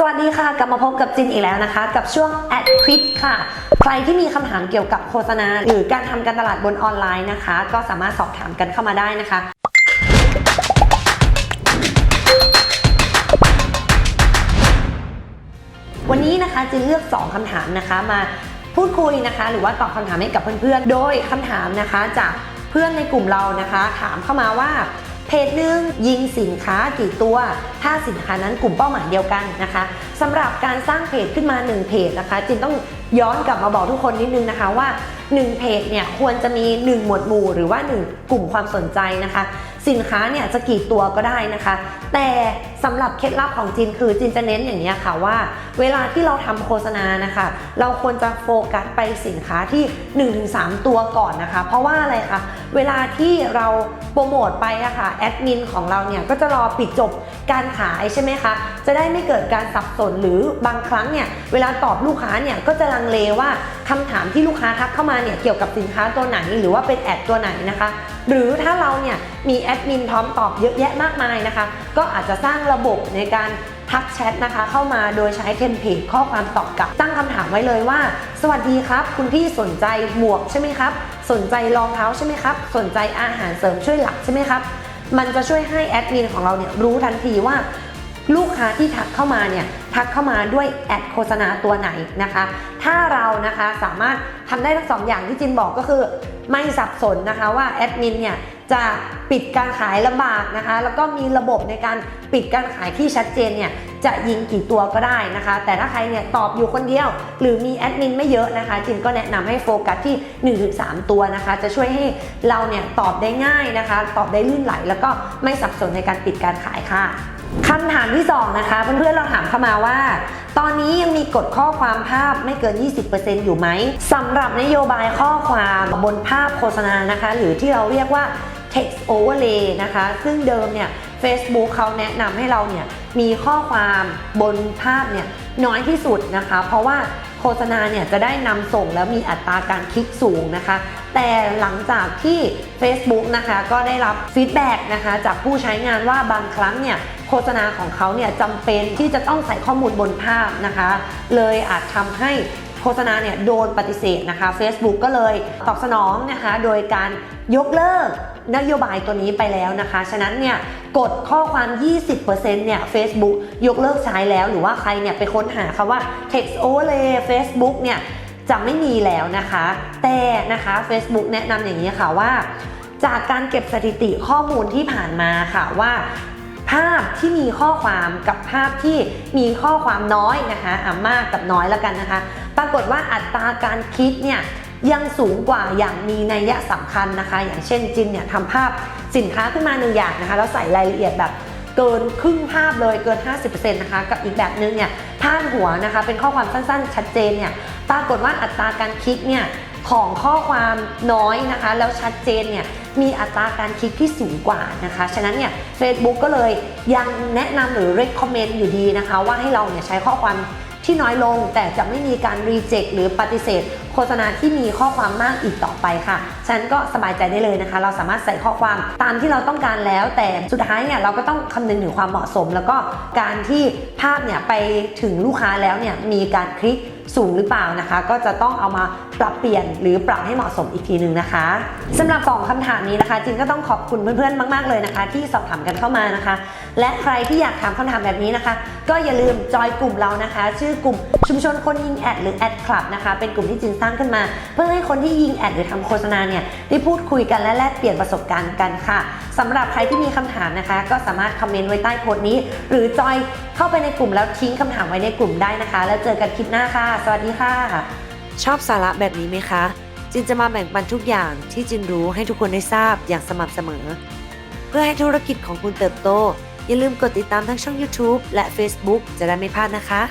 สวัสดีค่ะ กลับมาพบกับจินอีกแล้วนะคะ กับช่วง Ad Quick ค่ะ ใครที่มีคำถามเกี่ยวกับโฆษณา หรือการทำการตลาดบนออนไลน์นะคะ ก็สามารถสอบถามกันเข้ามาได้นะคะวันนี้นะคะจินเลือก 2คำถามนะคะมาพูดคุยนะคะ หรือว่าตอบคำถามให้กับเพื่อนๆ โดยคำถามนะคะจากเพื่อนในกลุ่มเรานะคะ ถามเข้ามาว่า เพจหนึ่งยิงสินค้ากี่ตัว ถ้าสินค้านั้นกลุ่มเป้าหมายเดียวกันนะคะสำหรับการสร้างเพจขึ้นมา 1 เพจนะคะจินต้องย้อนกลับมาบอกทุกคนนิดนึงนะคะว่า 1 เพจเนี่ยควรจะมี 1 หมวดหมู่ หรือว่า 1 กลุ่มความสนใจนะคะ สินค้าเนี่ยจะกี่ตัวก็ได้นะคะ แต่สำหรับเคล็ดลับของจินคือจินจะเน้นอย่างนี้ค่ะว่า เวลาที่เราทำโฆษณานะคะ เราควรจะโฟกัสไปสินค้าที่ 1-3 ตัวก่อนนะคะ เพราะว่าอะไรคะ เวลาที่เราโปรโมทไปอะค่ะแอดมินของเราเนี่ยก็จะรอปิดจบการขายใช่ไหมคะจะได้ไม่เกิดการสับสนหรือบางครั้งเนี่ยเวลาตอบลูกค้าเนี่ยก็จะลังเลว่าคำถามที่ลูกค้าทักเข้ามาเนี่ยเกี่ยวกับสินค้าตัวไหนหรือว่าเป็นแอดตัวไหนนะคะ หรือถ้าเราเนี่ยมีแอดมินพร้อมตอบเยอะแยะมากมายนะคะ ก็อาจจะสร้างระบบในการ ทักแชทนะคะ เข้ามาโดยใช้เทมเพลตข้อความตอบกลับตั้งคำถามไว้เลยว่า สวัสดีครับ คุณพี่สนใจหมวกใช่ไหมครับ สนใจรองเท้าใช่ไหมครับ สนใจอาหารเสริมช่วยหลับใช่ไหมครับ มันจะช่วยให้แอดมินของเราเนี่ยรู้ทันทีว่า ลูกค้าที่ทักเข้ามาเนี่ยทักเข้ามาด้วยแอดโฆษณาตัวไหนนะคะ ถ้าเรานะคะสามารถทำได้ทั้งสองอย่างที่จินบอกก็คือ ไม่สับสนนะคะว่าแอดมินเนี่ยจะปิดการขายลำบากนะคะ แล้วก็มีระบบในการปิดการขายที่ชัดเจนเนี่ย จะยิงกี่ตัวก็ได้นะคะ แต่ถ้าใครเนี่ยตอบอยู่คนเดียว หรือมีแอดมินไม่เยอะนะคะ จินก็แนะนำให้โฟกัสที่ 1-3 ตัวนะคะ จะช่วยให้เราเนี่ยตอบได้ง่ายนะคะ ตอบได้ลื่นไหล แล้วก็ไม่สับสนในการปิดการขายค่ะคำถามที่ 2 นะคะ เพื่อนๆเราถามเข้ามาว่า ตอนนี้ยังมีกฎข้อความภาพไม่เกิน 20%อยู่ไหมสำหรับนโยบายข้อความบนภาพโฆษณานะคะ หรือที่เราเรียกว่า text overlay นะคะ ซึ่งเดิมเนี่ย Facebook เขาแนะนำให้เราเนี่ยมีข้อความบนภาพเนี่ยน้อยที่สุดนะคะ เพราะว่าโฆษณาเนี่ยจะได้นำส่งแล้วมีอัตราการคลิกสูงนะคะ แต่หลังจากที่ Facebook นะคะก็ได้รับฟีดแบ็กนะคะจากผู้ใช้งานว่าบางครั้งเนี่ยโฆษณาของเขาเนี่ยจำเป็นที่จะต้องใส่ข้อมูลบนภาพนะคะ เลยอาจทำให้ ฆษณาเนี่ยโดนปฏิเสธนะคะ Facebook ก็เลยตอบสนองนะคะ โดยการยกเลิกนโยบายตัวนี้ไปแล้วนะคะ ฉะนั้นเนี่ยกดข้อความ 20%เนี่ย Facebook ยกเลิกใช้แล้ว หรือว่าใครเนี่ยไปค้นหาคำว่า text overlay Facebook เนี่ยจะไม่มีแล้วนะคะ แต่นะคะ Facebook แนะนำอย่างนี้ค่ะว่า จากการเก็บสถิติข้อมูลที่ผ่านมาค่ะว่า ภาพที่มีข้อความกับภาพที่มีข้อความน้อยนะคะอะมากกับน้อยแล้วกันนะคะ ปรากฏว่าอัตราการคลิกเนี่ยยังสูงกว่าอย่างมีนัยยะสำคัญนะคะ อย่างเช่นจินเนี่ยทำภาพสินค้าขึ้นมาหนึ่งอย่างนะคะ แล้วใส่รายละเอียดแบบเกินครึ่งภาพเลยเกิน 50%นะคะกับอีกแบบนึงเนี่ยพาดหัวนะคะเป็นข้อความสั้นๆ ชัดเจนเนี่ยปรากฏว่าอัตราการคลิกเนี่ยของข้อความน้อยนะคะ แล้วชัดเจนเนี่ยมีอัตราการคลิกที่สูงกว่านะคะ ฉะนั้นเนี่ย Facebook ก็เลยยังแนะนำหรือ recommend อยู่ดีนะคะ ว่าให้เราเนี่ยใช้ข้อความ ที่น้อยลงแต่จะไม่มีการรีเจ็ตหรือปฏิเสธ โฆษณาที่มีข้อความมากอีกต่อไปค่ะฉะนั้นก็สบายใจได้เลยนะคะ เราสามารถใส่ข้อความตามที่เราต้องการแล้ว แต่สุดท้ายเนี่ยเราก็ต้องคำนึงถึงความเหมาะสม แล้วก็การที่ภาพเนี่ยไปถึงลูกค้าแล้วเนี่ยมีการคลิก สูงหรือเปล่านะคะ ก็จะต้องเอามาปรับเปลี่ยนหรือปรับให้เหมาะสมอีกทีหนึ่งนะคะสำหรับสองคำถามนี้นะคะจินก็ต้องขอบคุณเพื่อนๆมาก ๆเลยนะคะ ที่สอบถามกันเข้ามานะคะ และใครที่อยากถามคำถามแบบนี้นะคะ ก็อย่าลืมจอยกลุ่มเรานะคะ ชื่อกลุ่มชุมชนคนยิงแอดหรือแอดคลับนะคะเป็นกลุ่มที่จินสร้างขึ้นมา เพื่อให้คนที่ยิงแอดหรือทำโฆษณาเนี่ยได้พูดคุยกันและแลกเปลี่ยนประสบการณ์กันค่ะ สำหรับใครที่มีคำถามนะคะ ก็สามารถคอมเมนต์ไว้ใต้โพสต์นี้ หรือจอยเข้าไปในกลุ่มแล้วทิ้งคำถามไว้ในกลุ่มได้นะคะ แล้วเจอกันคลิปหน้าค่ะ สวัสดีค่ะ ชอบสาระแบบนี้ไหมคะ จินจะมาแบ่งปันทุกอย่างที่จินรู้ให้ทุกคนได้ทราบอย่างสม่ำเสมอ เพื่อให้ธุรกิจของคุณเติบโต อย่าลืมกดติดตามทั้งช่อง YouTube และ Facebook จะได้ไม่พลาดนะคะ